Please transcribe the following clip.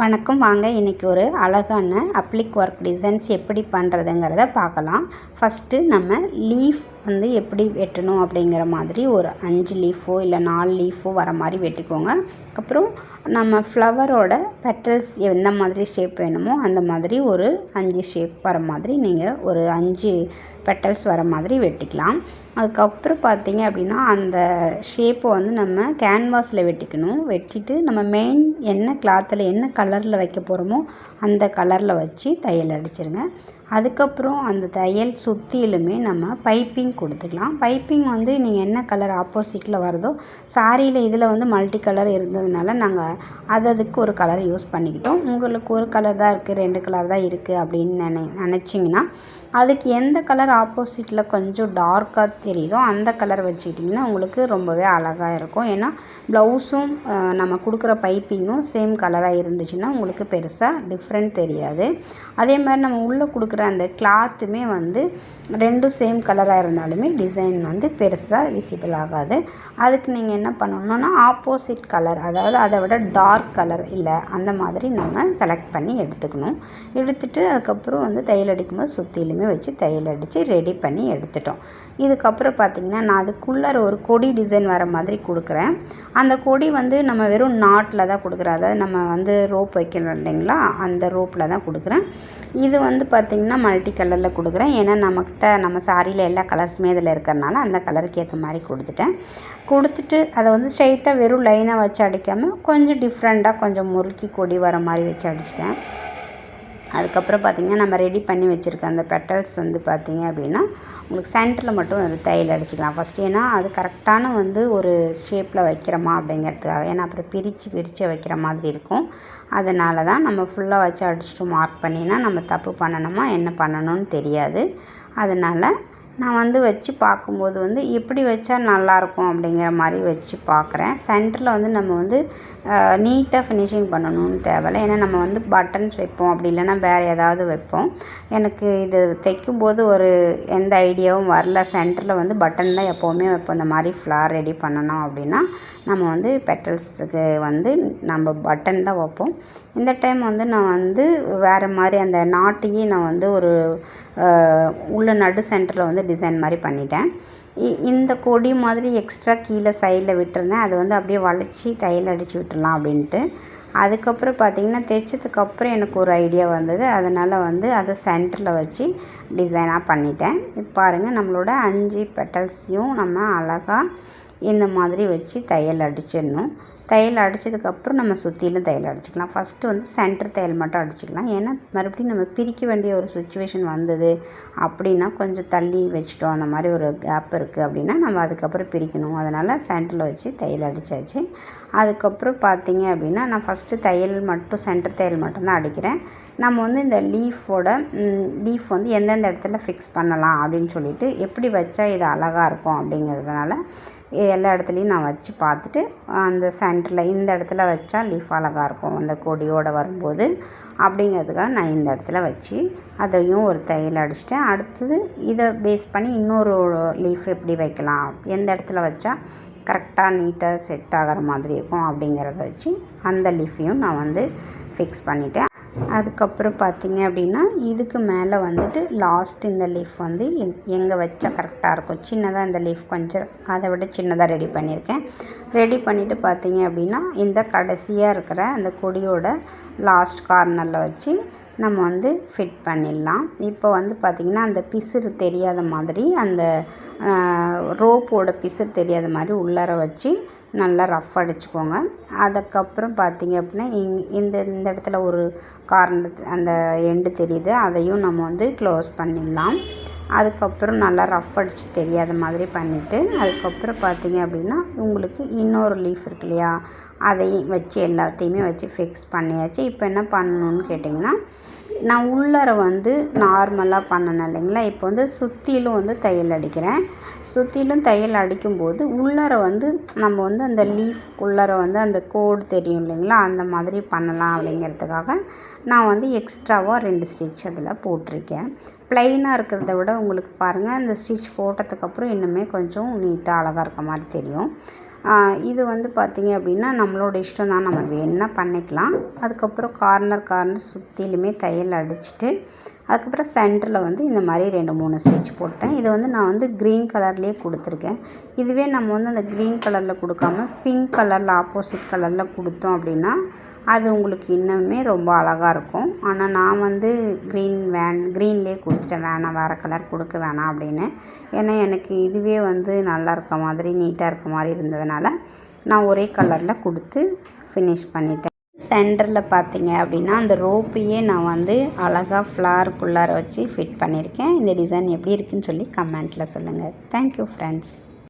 வணக்கம் வாங்க. இன்றைக்கி ஒரு அழகான அப்ளிக் ஒர்க் டிசைன்ஸ் எப்படி பண்ணுறதுங்கிறத பார்க்கலாம். ஃபஸ்ட்டு நம்ம லீஃப் வந்து எப்படி வெட்டணும் அப்படிங்கிற மாதிரி ஒரு அஞ்சு லீஃபோ இல்லை நாலு லீஃபோ வர மாதிரி வெட்டிக்கோங்க. அப்புறம் நம்ம ஃப்ளவரோட பெட்டல்ஸ் எந்த மாதிரி ஷேப் வேணுமோ அந்த மாதிரி ஒரு அஞ்சு ஷேப் வர மாதிரி நீங்கள் ஒரு அஞ்சு பெட்டல்ஸ் வர மாதிரி வெட்டிக்கலாம். அதுக்கப்புறம் பார்த்தீங்க அப்படின்னா அந்த ஷேப்பை வந்து நம்ம கேன்வாஸில் வெட்டிக்கணும். வெட்டிட்டு நம்ம மெயின் என்ன கிளாத்தில் என்ன கலரில் வைக்க போகிறோமோ அந்த கலரில் வச்சு தையல் அடிச்சிருங்க. அதுக்கப்புறம் அந்த தையல் சுற்றிலுமே நம்ம பைப்பிங் கொடுத்துக்கலாம். பைப்பிங் வந்து நீங்கள் என்ன கலர் ஆப்போசிட்டில் வருதோ சாரியில் இதில் வந்து மல்டி கலர் இருந்ததுனால நாங்கள் அது அதுக்கு ஒரு கலர் யூஸ் பண்ணிக்கிட்டோம். உங்களுக்கு ஒரு கலர் தான் இருக்குது ரெண்டு கலர் தான் இருக்குது அப்படின்னு நினை நினச்சிங்கன்னா அதுக்கு எந்த கலர் ஆப்போசிட்டில் கொஞ்சம் டார்க்காக தெரியுதோ அந்த கலர் வச்சுக்கிட்டிங்கன்னா உங்களுக்கு ரொம்பவே அழகாக இருக்கும். ஏன்னா ப்ளவுஸும் நம்ம கொடுக்குற பைப்பிங்கும் சேம் கலராக இருந்துச்சுன்னா உங்களுக்கு பெருசாக டிஃப்ரெண்ட் தெரியாது. அதே மாதிரி நம்ம உள்ளே கொடுக்குற அந்த கிளாத்துமே வந்து ரெண்டும் சேம் கலராக இருந்தால் டிசைன் வந்து பெருசாக விசிபிள் ஆகாது. அதுக்கு நீங்கள் என்ன பண்ணணுன்னா ஆப்போசிட் கலர் அதாவது அதை விட டார்க் கலர் இல்லை அந்த மாதிரி நம்ம செலக்ட் பண்ணி எடுத்துக்கணும். எடுத்துகிட்டு அதுக்கப்புறம் வந்து தையல் அடிக்கும்போது சுற்றிலுமே வச்சு தையல் அடித்து ரெடி பண்ணி எடுத்துட்டோம். இதுக்கப்புறம் பார்த்திங்கன்னா நான் அதுக்குள்ளார ஒரு கொடி டிசைன் வர மாதிரி கொடுக்குறேன். அந்த கொடி வந்து நம்ம வெறும் நாட்டில் தான் கொடுக்குறேன். அதாவது நம்ம வந்து ரோப் வைக்கணும் இல்லைங்களா அந்த ரோப்பில் தான் கொடுக்குறேன். இது வந்து பார்த்திங்கன்னா மல்டி கலரில் கொடுக்குறேன். ஏன்னா நம்மக்கிட்ட நம்ம சாரியில் எல்லா கலர்ஸுமே இதில் இருக்கிறனால அந்த கலருக்கு ஏற்ற மாதிரி கொடுத்துட்டேன். கொடுத்துட்டு அதை வந்து ஸ்ட்ரைட்டாக வெறும் லைனாக வச்சு அடிக்காமல் கொஞ்சம் டிஃப்ரெண்ட்டாக கொஞ்சம் முறுக்கி கொடி வர மாதிரி வச்சு அடிச்சிட்டேன். அதுக்கப்புறம் பார்த்திங்கன்னா நம்ம ரெடி பண்ணி வச்சுருக்க அந்த பெட்டல்ஸ் வந்து பார்த்திங்க அப்படின்னா உங்களுக்கு சென்டரில் மட்டும் வந்து தையல் அடிச்சுக்கலாம். ஃபஸ்ட் ஏன்னா அது கரெக்டான வந்து ஒரு ஷேப்பில் வைக்கிறோமா அப்படிங்கிறதுக்காக ஏன்னா அப்புறம் பிரித்து பிரித்து வைக்கிற மாதிரி இருக்கும். அதனால தான் நம்ம ஃபுல்லாக வச்சு அடிச்சுட்டு மார்க் பண்ணினா நம்ம தப்பு பண்ணணுமா என்ன பண்ணணும்னு தெரியாது. அதனால் நான் வந்து வச்சு பார்க்கும்போது வந்து எப்படி வச்சா நல்லாயிருக்கும் அப்படிங்கிற மாதிரி வச்சு பார்க்குறேன். சென்டரில் வந்து நம்ம வந்து நீட்டாக ஃபினிஷிங் பண்ணணும்னு தேவையில்லை. ஏன்னா நம்ம வந்து பட்டன்ஸ் வைப்போம். அப்படி இல்லைன்னா வேறு ஏதாவது வைப்போம். எனக்கு இது தைக்கும்போது ஒரு எந்த ஐடியாவும் வரல. சென்டரில் வந்து பட்டன் தான் எப்போவுமே வைப்போம். இந்த மாதிரி ஃப்ளார் ரெடி பண்ணணும் அப்படின்னா நம்ம வந்து பெட்டல்ஸுக்கு வந்து நம்ம பட்டன் தான் வைப்போம். இந்த டைம் வந்து நான் வந்து வேறு மாதிரி அந்த நாட்டையே நான் வந்து ஒரு உள்ள நடு சென்டரில் வந்து டிசைன் மாதிரி பண்ணிட்டேன். இந்த கொடி மாதிரி எக்ஸ்ட்ரா கீழே சைடில் விட்டுருந்தேன். அதை வந்து அப்படியே வளைச்சி தையல் அடித்து விட்டுடலாம் அப்படின்ட்டு. அதுக்கப்புறம் பார்த்திங்கன்னா தைச்சதுக்கப்புறம் எனக்கு ஒரு ஐடியா வந்தது. அதனால் வந்து அதை சென்டரில் வச்சு டிசைனாக பண்ணிட்டேன். இப்போ பாருங்கள் நம்மளோட அஞ்சு பெட்டல்ஸையும் நம்ம அழகாக இந்த மாதிரி வச்சு தையல் அடிச்சிடணும். தையல் அடித்ததுக்கப்புறம் நம்ம சுற்றிலும் தையல் அடிச்சுக்கலாம். ஃபஸ்ட்டு வந்து சென்டர் தையல் மட்டும் அடிச்சுக்கலாம். ஏன்னா மறுபடியும் நம்ம பிரிக்க வேண்டிய ஒரு சுச்சுவேஷன் வந்தது அப்படின்னா கொஞ்சம் தள்ளி வச்சிட்டோம். அந்த மாதிரி ஒரு கேப் இருக்குது அப்படின்னா நம்ம அதுக்கப்புறம் பிரிக்கணும். அதனால் சென்டரில் வச்சு தையல் அடித்தாச்சு அதுக்கப்புறம் பார்த்தீங்க அப்படின்னா நான் ஃபஸ்ட்டு தையல் மட்டும் சென்டர் தையல் மட்டும்தான் அடிக்கிறேன். நம்ம வந்து இந்த லீஃபோட லீஃப் வந்து எந்தெந்த இடத்துல ஃபிக்ஸ் பண்ணலாம் அப்படின்னு சொல்லிட்டு எப்படி வச்சா இது அழகாக இருக்கும் அப்படிங்கிறதுனால எல்லா இடத்துலையும் நான் வச்சு பார்த்துட்டு அந்த சென்டரில் இந்த இடத்துல வச்சா லீஃப் அழகாக இருக்கும் அந்த கொடியோடு வரும்போது. அப்படிங்கிறதுக்காக நான் இந்த இடத்துல வச்சு அதையும் ஒரு தையல் அடிச்சிட்டேன். அடுத்தது இதை பேஸ் பண்ணி இன்னொரு லீஃப் எப்படி வைக்கலாம் எந்த இடத்துல வச்சா கரெக்டாக நீட்டாக செட் ஆகிற மாதிரி இருக்கும் அப்படிங்கிறத வச்சு அந்த லீஃபையும் நான் வந்து ஃபிக்ஸ் பண்ணிட்டேன். அதுக்கப்புறம் பார்த்திங்க அப்படின்னா இதுக்கு மேலே வந்துட்டு லாஸ்ட் இந்த லீஃப் வந்து எங் எங்கே வச்சா கரெக்டாக இருக்கும். சின்னதாக இந்த லீஃப் கொஞ்சம் அதை விட சின்னதாக ரெடி பண்ணியிருக்கேன். ரெடி பண்ணிவிட்டு பார்த்திங்க அப்படின்னா இந்த கடைசியாக இருக்கிற அந்த கொடியோட லாஸ்ட் கார்னரில் வச்சு நம்ம வந்து ஃபிட் பண்ணிடலாம். இப்போ வந்து பார்த்திங்கன்னா அந்த பிசுறு தெரியாத மாதிரி அந்த ரோப்போட பிசுறு தெரியாத மாதிரி உள்ளார வச்சு நல்லா ரஃப் அடிச்சுக்கோங்க. அதுக்கப்புறம் பார்த்திங்க அப்படின்னா இங் இந்த இந்த இடத்துல ஒரு கார்னர் அந்த எண்டு தெரியுது. அதையும் நம்ம வந்து க்ளோஸ் பண்ணிடலாம். அதுக்கப்புறம் நல்லா ரஃப் அடித்து தெரியாத மாதிரி பண்ணிவிட்டு அதுக்கப்புறம் பார்த்திங்க அப்படின்னா உங்களுக்கு இன்னொரு லீஃப் இருக்கு இல்லையா? அதையும் வச்சு எல்லாத்தையுமே வச்சு ஃபிக்ஸ் பண்ணியாச்சு. இப்போ என்ன பண்ணணுன்னு கேட்டிங்கன்னா நான் உள்ளார வந்து நார்மலாக பண்ணணும் இல்லைங்களா? இப்போ வந்து சுற்றிலும் வந்து தையல் அடிக்கிறேன். சுற்றிலும் தையல் அடிக்கும்போது உள்ளார வந்து நம்ம வந்து அந்த லீஃப் உள்ளார வந்து அந்த கோடு தெரியும் இல்லைங்களா? அந்த மாதிரி பண்ணலாம் அப்படிங்கிறதுக்காக நான் வந்து எக்ஸ்ட்ராவாக ரெண்டு ஸ்டிச் அதில் போட்டிருக்கேன். ப்ளைனாக இருக்கிறத விட உங்களுக்கு பாருங்கள் அந்த ஸ்டிச் போட்டதுக்கப்புறம் இன்னுமே கொஞ்சம் நீட்டாக அழகாக இருக்க மாதிரி தெரியும். இது வந்து பார்த்திங்க அப்படின்னா நம்மளோட இஷ்டம் தான். நம்ம வேணால் பண்ணிக்கலாம். அதுக்கப்புறம் கார்னர் கார்னர் சுற்றிலுமே தையல் அடிச்சுட்டு அதுக்கப்புறம் சென்டரில் வந்து இந்த மாதிரி ரெண்டு மூணு ஸ்டிச் போட்டேன். இதை வந்து நான் வந்து க்ரீன் கலர்லேயே கொடுத்துருக்கேன். இதுவே நம்ம வந்து அந்த க்ரீன் கலரில் கொடுக்காம பிங்க் கலரில் ஆப்போசிட் கலரில் கொடுத்தோம் அப்படின்னா அது உங்களுக்கு இன்னுமே ரொம்ப அழகாக இருக்கும். ஆனால் நான் வந்து க்ரீன் வேன் க்ரீன்லேயே கொடுத்துட்டேன் வேணாம் வேறு கலர் கொடுக்க வேணாம் அப்படின்னு. ஏன்னா எனக்கு இதுவே வந்து நல்லா இருக்க மாதிரி நீட்டாக இருக்க மாதிரி இருந்ததுனால நான் ஒரே கலரில் கொடுத்து ஃபினிஷ் பண்ணிட்டேன். சென்டரில் பார்த்தீங்க அப்படின்னா அந்த ரோப்பையே நான் வந்து அழகாக ஃப்ளாருக்குள்ளார வச்சு ஃபிட் பண்ணியிருக்கேன். இந்த டிசைன் எப்படி இருக்குன்னு சொல்லி கமெண்ட்டில் சொல்லுங்கள் தேங்க்யூ ஃப்ரெண்ட்ஸ்